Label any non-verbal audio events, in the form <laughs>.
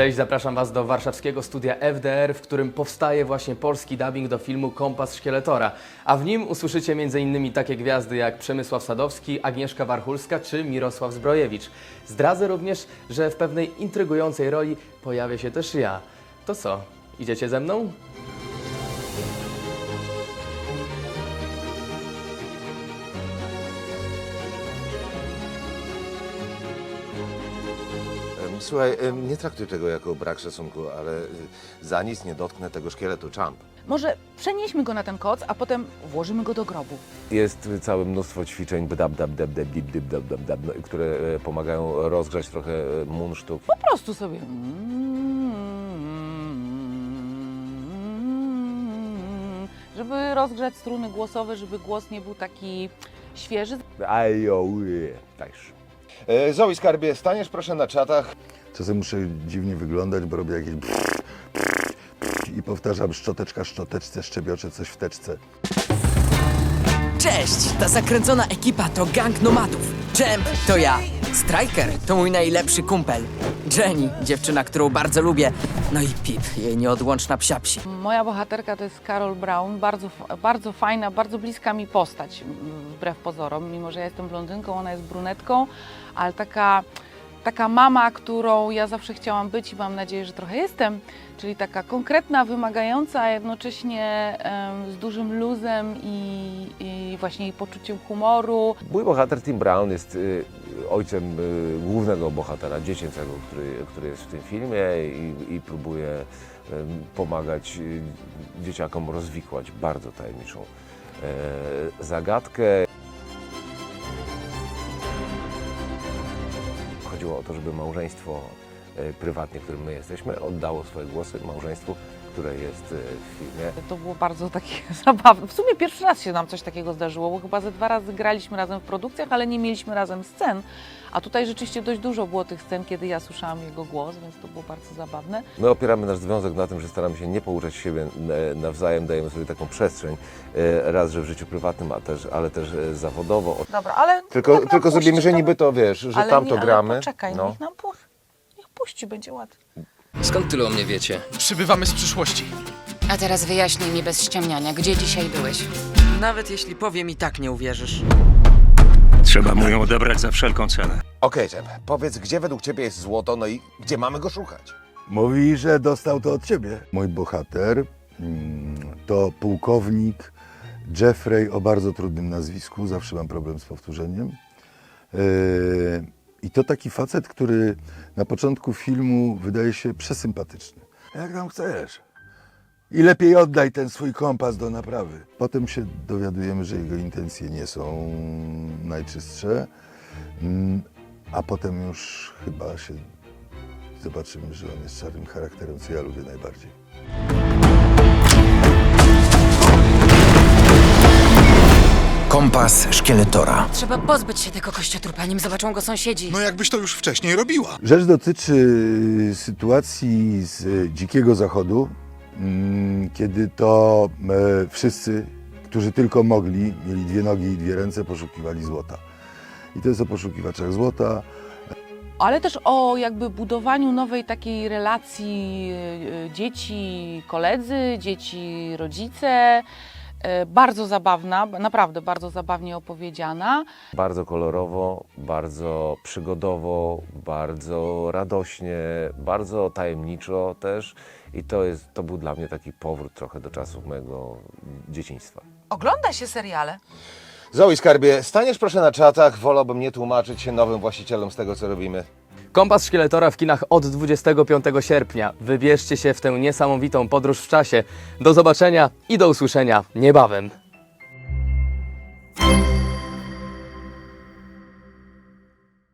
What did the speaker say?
Cześć, zapraszam Was do warszawskiego studia FDR, w którym powstaje właśnie polski dubbing do filmu Kompas Szkieletora. A w nim usłyszycie m.in. takie gwiazdy jak Przemysław Sadowski, Agnieszka Warchulska czy Mirosław Zbrojewicz. Zdradzę również, że w pewnej intrygującej roli pojawię się też ja. To co, idziecie ze mną? Słuchaj, em, nie traktuj tego jako brak szacunku, ale y, za nic nie dotknę tego szkieletu Champ. Może przenieśmy go na ten koc, a potem włożymy go do grobu. Jest całe mnóstwo ćwiczeń, bdab, dab, dab, dab, dib, dib, dab, dab, dab, no, które e, pomagają rozgrzać trochę e, munsztu. Po prostu sobie. Żeby rozgrzać struny głosowe, żeby głos nie był taki świeży. Ajo, uje, też. E, Zoe Skarbie, staniesz proszę na czatach. Czasem muszę dziwnie wyglądać, bo robię jakieś i powtarzam szczoteczka szczoteczce, szczebiocze coś w teczce. Cześć! Ta zakręcona ekipa to gang nomadów. Champ to ja. Striker to mój najlepszy kumpel. Jenny, dziewczyna, którą bardzo lubię. No i Pip, jej nieodłączna psiapsi. Moja bohaterka to jest Carol Brown, bardzo, bardzo fajna, bardzo bliska mi postać, wbrew pozorom. Mimo, że ja jestem blondynką, ona jest brunetką, ale taka, taka mama, którą ja zawsze chciałam być i mam nadzieję, że trochę jestem. Czyli taka konkretna, wymagająca, a jednocześnie em, z dużym luzem i, i właśnie jej poczuciem humoru. Mój bohater Tim Brown jest y, ojcem y, głównego bohatera dziecięcego, który, który jest w tym filmie i, i próbuje pomagać y, dzieciakom rozwikłać bardzo tajemniczą e, zagadkę. Chodziło o to, żeby małżeństwo e, prywatnie, którym my jesteśmy, oddało swoje głosy małżeństwu, które jest e, w filmie. To było bardzo takie <laughs> zabawne. W sumie pierwszy raz się nam coś takiego zdarzyło, bo chyba ze dwa razy graliśmy razem w produkcjach, ale nie mieliśmy razem scen. A tutaj rzeczywiście dość dużo było tych scen, kiedy ja słyszałam jego głos, więc to było bardzo zabawne. My opieramy nasz związek na tym, że staramy się nie pouczać siebie e, nawzajem, dajemy sobie taką przestrzeń, e, raz, że w życiu prywatnym, a też, ale też zawodowo. Dobra, ale. Tylko, nam tylko puści, zrobimy, że niby to wiesz, że ale tam nie, to ale gramy. Poczekaj, no. niech nam pu... niech puści, będzie ładnie. Skąd tyle o mnie wiecie? Przybywamy z przyszłości. A teraz wyjaśnij mi bez ściemniania, gdzie dzisiaj byłeś? Nawet jeśli powiem, i tak nie uwierzysz. Trzeba mu ją odebrać za wszelką cenę. Okej, Jem, powiedz, gdzie według Ciebie jest złoto, no i gdzie mamy go szukać? Mówi, że dostał to od ciebie. Mój bohater mm, to pułkownik Jeffrey o bardzo trudnym nazwisku, zawsze mam problem z powtórzeniem. Yy, I to taki facet, który na początku filmu wydaje się przesympatyczny. Jak tam chcesz? I lepiej oddaj ten swój kompas do naprawy. Potem się dowiadujemy, że jego intencje nie są najczystsze, mm, a potem już chyba się zobaczymy, że on jest czarnym charakterem, co ja lubię najbardziej. Kompas szkieletora. Trzeba pozbyć się tego kościotrupa, nim zobaczą go sąsiedzi. No jakbyś to już wcześniej robiła. Rzecz dotyczy sytuacji z e, Dzikiego Zachodu, mm, kiedy to e, wszyscy, którzy tylko mogli, mieli dwie nogi i dwie ręce, poszukiwali złota. I to jest o poszukiwaczach złota. Ale też o jakby budowaniu nowej takiej relacji dzieci, koledzy, dzieci, rodzice. E, Bardzo zabawna, naprawdę bardzo zabawnie opowiedziana. Bardzo kolorowo, bardzo przygodowo, bardzo radośnie, bardzo tajemniczo też. I to, jest, to był dla mnie taki powrót trochę do czasów mojego dzieciństwa. Ogląda się seriale. Zoe Skarbie, staniesz proszę na czatach, wolałbym nie tłumaczyć się nowym właścicielom z tego, co robimy. Kompas Szkieletora w kinach od 25 sierpnia. Wybierzcie się w tę niesamowitą podróż w czasie. Do zobaczenia i do usłyszenia niebawem.